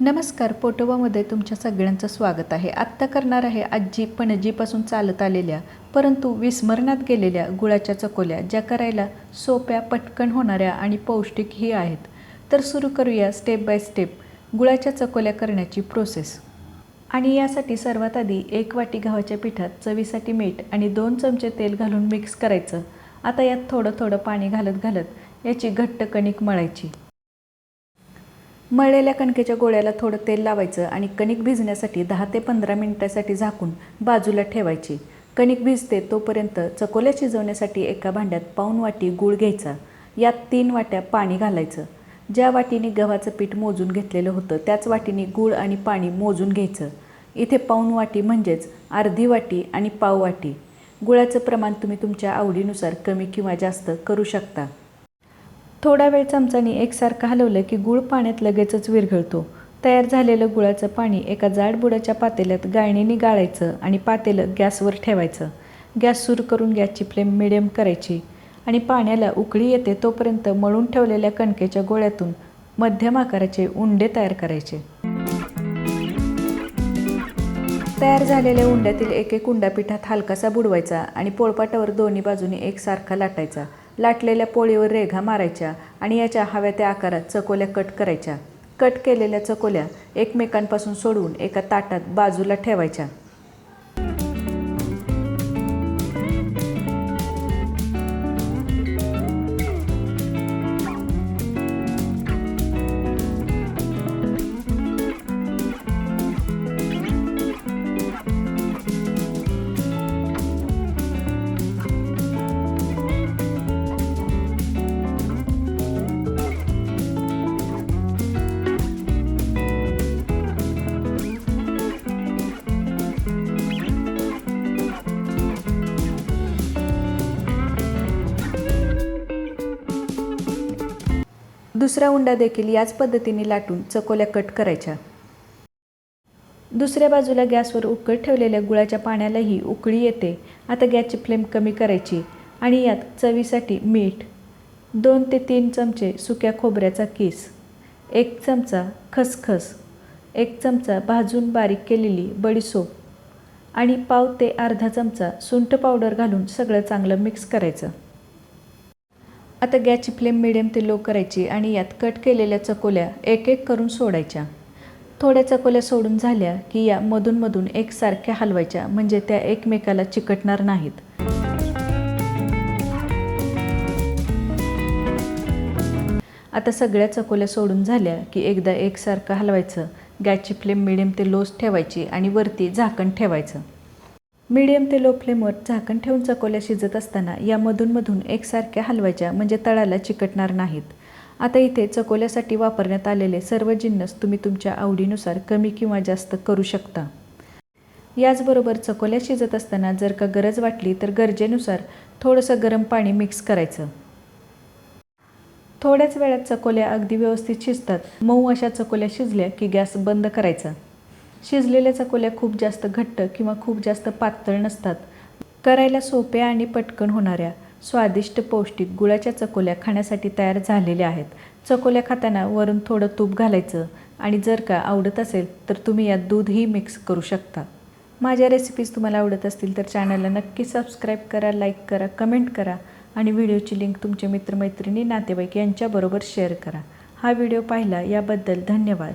नमस्कार पोटोबामध्ये तुमच्या सगळ्यांचं स्वागत आहे. आत्ता करणार आहे आजी पणजीपासून चालत आलेल्या परंतु विस्मरणात गेलेल्या गुळाच्या चकोल्या ज्या करायला सोप्या पटकन होणाऱ्या आणि पौष्टिकही आहेत. तर सुरू करूया स्टेप बाय स्टेप गुळाच्या चकोल्या करण्याची प्रोसेस आणि यासाठी सर्वात आधी एक वाटी गव्हाच्या पिठात चवीसाठी मीठ आणि दोन चमचे तेल घालून मिक्स करायचं. आता यात थोडं थोडं पाणी घालत घालत याची घट्ट कणिक मळायची. मळलेल्या कणकेच्या गोळ्याला थोडं तेल लावायचं आणि कणिक भिजण्यासाठी दहा ते पंधरा मिनिटासाठी झाकून बाजूला ठेवायची. कणिक भिजते तोपर्यंत चकोल्या शिजवण्यासाठी एका भांड्यात पाऊन वाटी गूळ घ्यायचा. यात तीन वाट्या पाणी घालायचं. ज्या वाटीने गव्हाचं पीठ मोजून घेतलेलं होतं त्याच वाटीने गूळ आणि पाणी मोजून घ्यायचं. इथे पाऊन वाटी म्हणजेच अर्धी वाटी आणि पाव वाटी. गुळाचं प्रमाण तुम्ही तुमच्या आवडीनुसार कमी किंवा जास्त करू शकता. थोडा वेळ चमचानी एकसारखं हलवलं की गूळ पाण्यात लगेचच विरघळतो. तयार झालेलं गुळाचं पाणी एका जाड बुडाच्या पातेल्यात गाळणीने गाळायचं आणि पातेलं गॅसवर ठेवायचं. गॅस सुरू करून गॅसची फ्लेम मिडियम करायची आणि पाण्याला उकळी येते तोपर्यंत मळून ठेवलेल्या कणकेच्या गोळ्यातून मध्यम आकाराचे उंडे तयार करायचे. तयार झालेल्या उंड्यातील एक एक उंडा पिठात हलकासा बुडवायचा आणि पोळपाटावर दोन्ही बाजूने एकसारखा लाटायचा. लाटलेल्या पोळीवर रेघा मारायच्या आणि याच्या हव्या त्या आकारात चकोल्या कट करायच्या. कट केलेल्या चकोल्या एकमेकांपासून सोडवून एका ताटात बाजूला ठेवायच्या. दुसरा उंडा देखील याच पद्धतीने लाटून चकोल्या कट करायच्या. दुसऱ्या बाजूला गॅसवर उकळ ठेवलेल्या गुळाच्या पाण्यालाही उकळी येते. आता गॅसची फ्लेम कमी करायची आणि यात चवीसाठी मीठ दोन ते तीन चमचे सुक्या खोबऱ्याचा किस एक चमचा खसखस एक चमचा भाजून बारीक केलेली बडीसोप आणि पाव ते अर्धा चमचा सुंठ पावडर घालून सगळं चांगलं मिक्स करायचं. आता गॅसची फ्लेम मिडियम ते लो करायची आणि यात कट केलेल्या चकोल्या एक एक करून सोडायच्या. थोड्या चकोल्या सोडून झाल्या की या मधूनमधून एकसारख्या हलवायच्या म्हणजे त्या एकमेकाला चिकटणार नाहीत. आता सगळ्या चकोल्या सोडून झाल्या की एकदा एकसारखं हलवायचं. गॅसची फ्लेम मिडियम ते लोच ठेवायची आणि वरती झाकण ठेवायचं. मीडियम ते लो फ्लेमवर झाकण ठेवून चकोल्या शिजत असताना या मधूनमधून एकसारख्या हलवायच्या म्हणजे तळाला चिकटणार नाहीत. आता इथे चकोल्यासाठी वापरण्यात आलेले सर्व जिन्नस तुम्ही तुमच्या आवडीनुसार कमी किंवा जास्त करू शकता. याचबरोबर चकोल्या शिजत असताना जर का गरज वाटली तर गरजेनुसार थोडंसं गरम पाणी मिक्स करायचं. थोड्याच वेळात चकोल्या अगदी व्यवस्थित शिजतात. मऊ अशा चकोल्या शिजल्या की गॅस बंद करायचा. शिजलेल्या चकोल्या खूप जास्त घट्ट किंवा खूप जास्त पातळ नसतात. करायला सोप्या आणि पटकन होणाऱ्या स्वादिष्ट पौष्टिक गुळाच्या चकोल्या खाण्यासाठी तयार झालेल्या आहेत. चकोल्या खाताना वरून थोडं तूप घालायचं आणि जर का आवडत असेल तर तुम्ही यात दूधही मिक्स करू शकता. माझ्या रेसिपीज तुम्हाला आवडत असतील तर चॅनलला नक्की सबस्क्राईब करा लाईक करा कमेंट करा आणि व्हिडिओची लिंक तुमचे मित्रमैत्रिणी नातेवाईक यांच्याबरोबर शेअर करा. हा व्हिडिओ पाहिला याबद्दल धन्यवाद.